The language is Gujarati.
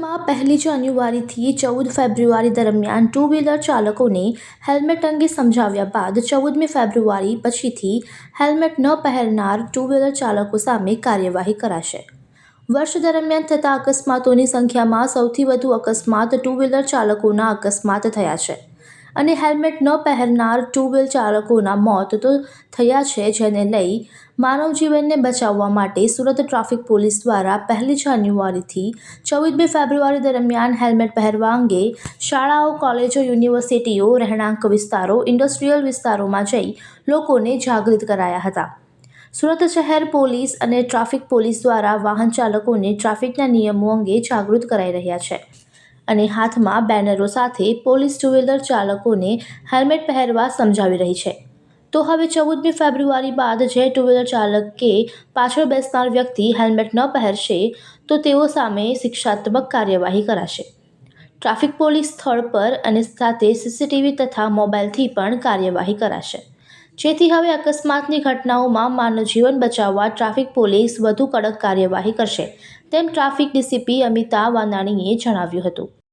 માં પહેલી જાન્યુઆરીથી ચૌદ ફેબ્રુઆરી દરમિયાન ટુ વ્હીલર ચાલકોને હેલ્મેટ અંગે સમજાવ્યા બાદ ચૌદમી ફેબ્રુઆરી પછીથી હેલ્મેટ ન પહેરનાર ટુ વ્હીલર ચાલકો સામે કાર્યવાહી કરાશે. વર્ષ દરમિયાન થતા અકસ્માતોની સંખ્યામાં સૌથી વધુ અકસ્માત ટુ વ્હીલર ચાલકોના અકસ્માત થયા છે. અને હેલ્મેટ ન પહેરનાર ટુ વ્હીલ ચાલકોના મોત તો થયા છે, જેને લઈ માનવ જીવનને બચાવવા માટે સુરત ટ્રાફિક પોલીસ દ્વારા પહેલી જાન્યુઆરીથી ચૌદમી ફેબ્રુઆરી દરમિયાન હેલ્મેટ પહેરવા અંગે શાળાઓ, કોલેજો, યુનિવર્સિટીઓ, રહેણાંક વિસ્તારો, ઇન્ડસ્ટ્રીયલ વિસ્તારોમાં જઈ લોકોને જાગૃત કરાયા હતા. સુરત શહેર પોલીસ અને ટ્રાફિક પોલીસ દ્વારા વાહન ચાલકોને ટ્રાફિકના નિયમો અંગે જાગૃત કરાઈ રહ્યા છે. અને હાથમાં બેનરો સાથે પોલીસ ટુ વ્હીલર ચાલકોને હેલ્મેટ પહેરવા સમજાવી રહી છે. તો હવે ચૌદમી ફેબ્રુઆરી બાદ જે ટુ વ્હીલર ચાલક કે પાછળ બેસનાર વ્યક્તિ હેલ્મેટ ન પહેરશે, તો તેઓ સામે શિક્ષાત્મક કાર્યવાહી કરાશે. ટ્રાફિક પોલીસ સ્થળ પર અને સાથે સીસીટીવી તથા મોબાઈલથી પણ કાર્યવાહી કરાશે. જેથી હવે અકસ્માતની ઘટનાઓમાં માનવ જીવન બચાવવા ટ્રાફિક પોલીસ વધુ કડક કાર્યવાહી કરશે, તેમ ટ્રાફિક ડીસીપી અમિતા વાનાણીએ જણાવ્યું હતું.